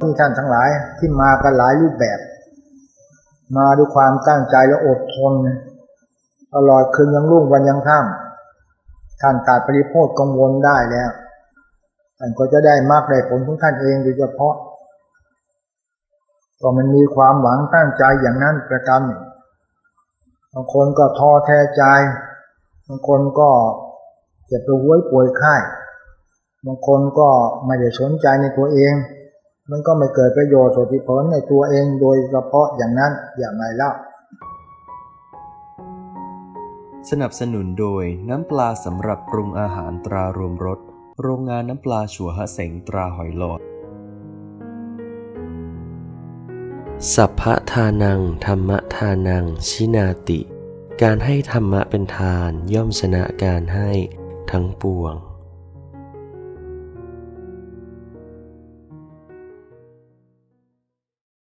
ที่ท่านทั้งหลายที่มากันหลายรูปแบบ มาด้วยความตั้งใจและอดทนตลอดคืนยังรุ่งวันยังค่ำท่านตัดปริโภทกังวลได้แล้วท่านก็จะได้มากได้ผลของท่านเองโดยเฉพาะก็มันมีความหวังตั้งใจอย่างนั้นประการหนึ่งบางคนก็ท้อแท้ใจ บางคนก็เจ็บป่วยป่วยไข้ บางคนก็ไม่ได้สนใจในตัวเอง มันก็ไม่เกิดประโยชน์สติผลในตัวเองโดยเฉพาะอย่างนั้นอย่างไรเล่าสนับสนุนโดยน้ำปลาสำหรับปรุงอาหารตรารวมรสโรงงานน้ำปลาชัวฮะเสงตราหอยหลอด สัพพะทานัง ธรรมทานัง ชินาติ การให้ธรรมะเป็นทานย่อมชนะการให้ทั้งปวง